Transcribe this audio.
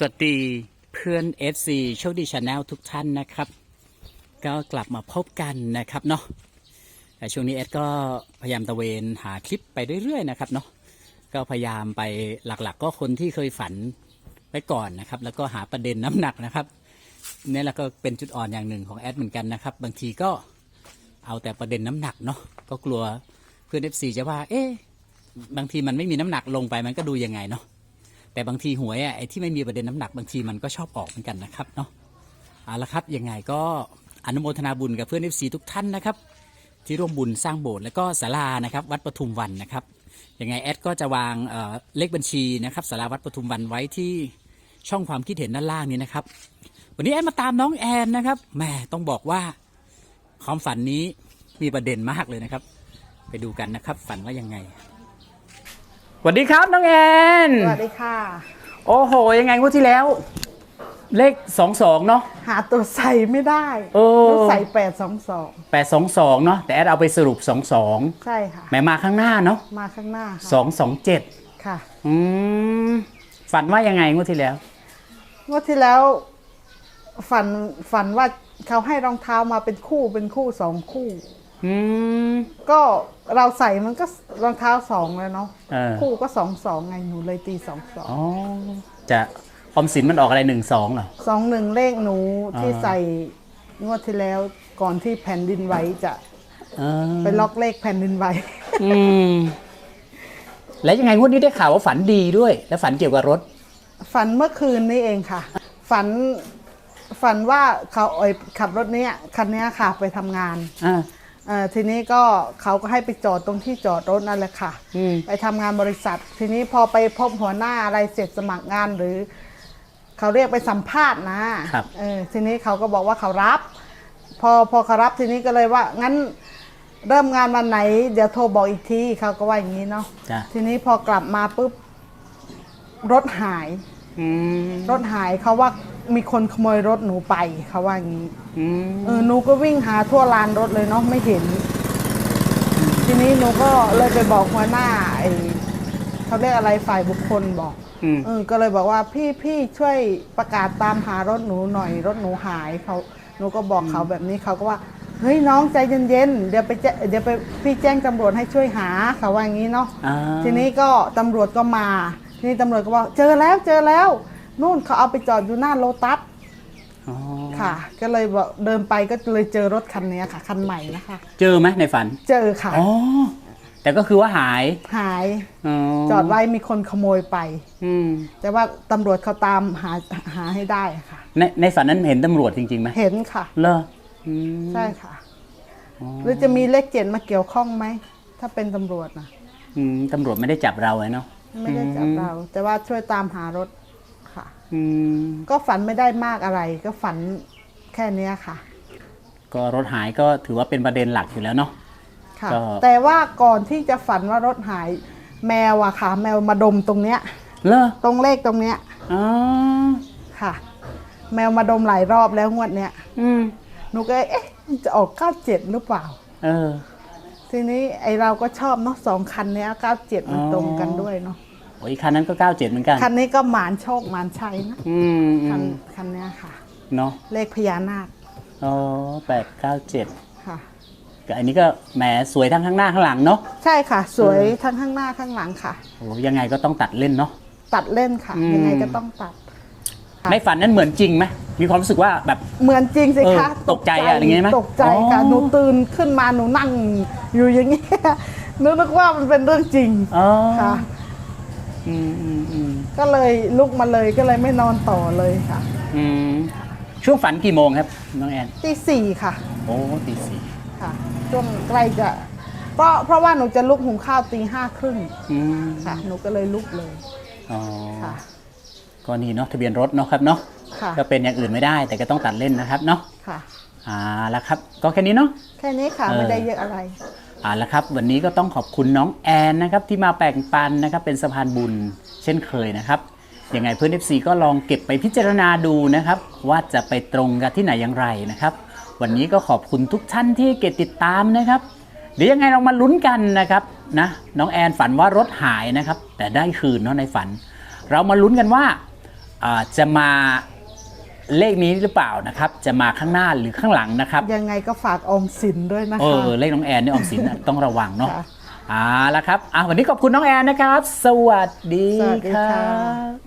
สวัสดีเพื่อน FC โชคดีชาแนลทุกท่านนะครับ ก็กลับมาพบกันนะครับเนาะแต่ช่วงนี้เอสก็พยายามตะเวนหาคลิปไปเรื่อยๆนะครับเนาะก็พยายามไปหลักๆ ก็คนที่เคยฝันไปก่อนนะครับ แล้วก็หาประเด็นน้ำหนักนะครับนี่แหละก็เป็นจุดอ่อนอย่างหนึ่งของแอดเหมือนกันนะครับ บางทีก็เอาแต่ประเด็นน้ำหนักเนาะก็กลัวเพื่อน FC จะว่า เอ๊ะบางทีมันไม่มีน้ำหนักลงไปมันก็ดูยังไงเนาะ แต่บางทีหวยอะไอ้ที่ไม่มีประเด็นน้ำหนักบางทีมันก็ชอบออกเหมือนกันนะครับเนาะเอาละครับยังไงก็อนุโมทนาบุญกับเพื่อนเอฟซีทุกท่านนะครับ ที่ร่วมบุญสร้างโบสถ์และก็ศาลานะครับ วัดปทุมวันนะครับยังไงแอดก็จะวางเเลขบัญชีนะครับศาลาวัดปทุมวันไว้ที่ช่องความคิดเห็นด้านล่างนี้นะครับ วันนี้แอดมาตามน้องแอนนะครับแหม่ต้องบอกว่าความฝันนี้มีประเด็นมากเลยนะครับ ไปดูกันนะครับ ฝันว่ายังไง วัสดีครับน้องแอนสวัสดีค่ะ โอ้โห ยังไงงวดที่แล้ว เลขสองสองเนาะหาตัวใส่ไม่ได้เออต้องใส่แปดสองสองแปดสองสองเนาะแต่แอดเอาไปสรุปสองสองใช่ค่ะ แหมมาข้างหน้าเนาะมาข้างหน้าสอค่ะงสองเจ็ดค่ะอืมฝันว่ายังไงงวดที่แล้วงวดที่แล้ว ฝันฝันว่าเขาให้รองเท้ามาเป็นคู่เป็นคู่สองคู่ อืมก็เราใส่มันก็รองเท้าสองเลยเนาะเออคู่ก็สองสองไงหนูเลยตีสองสองอ๋อจะออมสินมันออกอะไรหนึ่งสองเหรอ สองหนึ่งเลขหนูที่อ่า ใส่งวดที่แล้วก่อนที่แผ่นดินไหวจะเออไปล็อกเลขแผ่นดินไหว อืมแล้วยังไงงวดนี้ได้ข่าวว่าฝันดีด้วย แล้วฝันเกี่ยวกับรถ ฝันเมื่อคืนนี้เองค่ะ ฝันฝันว่าเขาเอยขับรถเนี้ยคันเนี้ยค่ะไปทำงาน อ่า เอ่อทีนี้ก็เขาก็ให้ไปจอดตรงที่จอดรถนั่นแหละค่ะ อืม ไปทำงานบริษัท ทีนี้พอไปพบหัวหน้าอะไรเสร็จสมัครงานหรือ เขาเรียกไปสัมภาษณ์นะครับ เออทีนี้เขาก็บอกว่าเขารับ พอพอเขารับทีนี้ก็เลยว่า งั้นเริ่มงานวันไหน เดี๋ยวโทรบอกอีกทีเขาก็ว่าอย่างนี้เนาะจ้ะ ทีนี้พอ กลับมาปุ๊บรถหาย อืมรถหายเขาว่ามีคนขโมยรถหนูไปเขาว่าอย่างนี้อืมเออหนูก็วิ่งหาทั่วลานรถเลยเนาะไม่เห็น ทีนี้หนูก็เลยไปบอกหัวหน้าไอเขาเรียกอะไรฝ่ายบุคคลบอก อืม เออก็เลยบอกว่าพี่พี่ช่วยประกาศตามหารถหนูหน่อยรถหนูหายเขาหนูก็บอกเขาแบบนี้เขาก็ว่าเฮ้ยน้องใจเย็นๆเดี๋ยวไปแจ้เดี๋ยวไปพี่แจ้งตำรวจให้ช่วยหาเขาว่าอย่างนี้เนาะอ่า ทีนี้ก็ตำรวจก็มา ทีนี้ตำรวจก็บอกเจอแล้วเจอแล้ว นู่นเขาเอาไปจอดอยู่หน้าโลตัสอ๋อค่ะ ก็เลยบอกเดินไปก็เลยเจอรถคันนี้ค่ะ คันใหม่นะคะ เจอไหมในฝันเจอค่ะ อ๋อแต่ก็คือว่าหายหายอ๋อจอดไว้มีคนขโมยไป อืมแต่ว่าตำรวจเขาตามหาหาให้ได้ค่ะ ในในฝันนั้นเห็นตำรวจจริงๆไหมเห็นค่ะเลออืมใช่ค่ะ หรือจะมีเลขเจ็ดมาเกี่ยวข้องไหม ถ้าเป็นตำรวจนะอืมตำรวจไม่ได้จับเราไว้เนาะ ไม่ได้จับเรา แต่ว่าช่วยตามหารถค่ะอืมก็ฝันไม่ได้มากอะไร ก็ฝันแค่เนี้ยค่ะ ก็รถหายก็ถือว่าเป็นประเด็นหลักอยู่แล้วเนาะค่ะก็แต่ว่าก่อนที่จะฝันว่ารถหาย แมวอะค่ะ แมวมาดมตรงเนี้ยเลอตรงเลขตรงเนี้ยอ๋อค่ะ แมวมาดมหลายรอบแล้วงวดเนี้ยอืมหนูก็เอ๊ะมันจะออก97หรือเปล่า เออ ทีนี้ไอเราก็ชอบเนาะสองคันเนี้ย97มันอ๋อตรงกันด้วยเนาะโอ้ยคันนั้นก็97เหมือนกัน คันนี้ก็หมานโชคหมานชัยนะอืมอืคันมคันเนี้ยค่ะ เนาะเลขพญานาคอ๋อแปดเก้าเจ็ดค่ะก็อันนี้ก็แหมสวยทั้งข้างหน้าข้างหลังเนาะใช่ค่ะ สวยทั้งข้างหน้าข้างหลังค่ะโอ้ยังไงก็ต้องตัดเล่นเนาะตัดเล่นค่ะอืมยังไงก็ต้องตัดค่ะในฝันนั้นเหมือนจริงไหม มีความรู้สึกว่าแบบ เหมือนจริงสิคะเออตกใจอะอย่างงี้ไหมตกใจค่ะอ๋อ หนูตื่นขึ้นมาหนูนั่งอยู่อย่างเงี้ยนึกนึกว่ามันเป็นเรื่องจริงอ๋อค่ะ อืมอืมอืมก็เลยลุกมาเลยก็เลยไม่นอนต่อเลยค่ะอืมช่วงฝันกี่โมงครับน้องแอนตีสี่ค่ะ โอ้ตีสี่ค่ะช่วงใกล้จะเพราะเพราะว่าหนูจะลุกหุงข้าวตีห้าครึ่งอืมค่ะ หนูก็เลยลุกเลยอ๋อค่ะ ก็นี่เนาะทะเบียนรถเนาะครับเนาะ ค่ะ ก็เป็นอย่างอื่นไม่ได้ แต่ก็ต้องตัดเล่นนะครับเนาะค่ะ อ่าแล้วครับ ก็แค่นี้เนาะ แค่นี้ค่ะเออ ไม่ได้เยอะอะไรอ่าแล้วครับวันนี้ก็ต้องขอบคุณน้องแอนนะครับที่มาแบ่งปันนะครับเป็นสะพานบุญเช่นเคยนะครับยังไงเพื่อน FC ก็ลองเก็บไปพิจารณาดูนะครับว่าจะไปตรงกันที่ไหนอย่างไรนะครับ วันนี้ก็ขอบคุณทุกท่านที่เกดติดตามนะครับเดี๋ยวยังไงเรามาลุ้นกันนะครับนะน้องแอนฝันว่ารถหายนะครับแต่ได้คืนเนาะในฝัน เรามาลุ้นกันว่าอ่าจะมา เลขนี้หรือเปล่านะครับ จะมาข้างหน้าหรือข้างหลังนะครับ ยังไงก็ฝากออมสินด้วยนะเอคะ อเลขน้องแอนนี่ออมสินน่ะต้องระวังเนาะค่ะเอ่าละครับอะวันนี้ขอบคุณน้องแอนนะครับ สวัสดีสวัสดีครัค่ะบ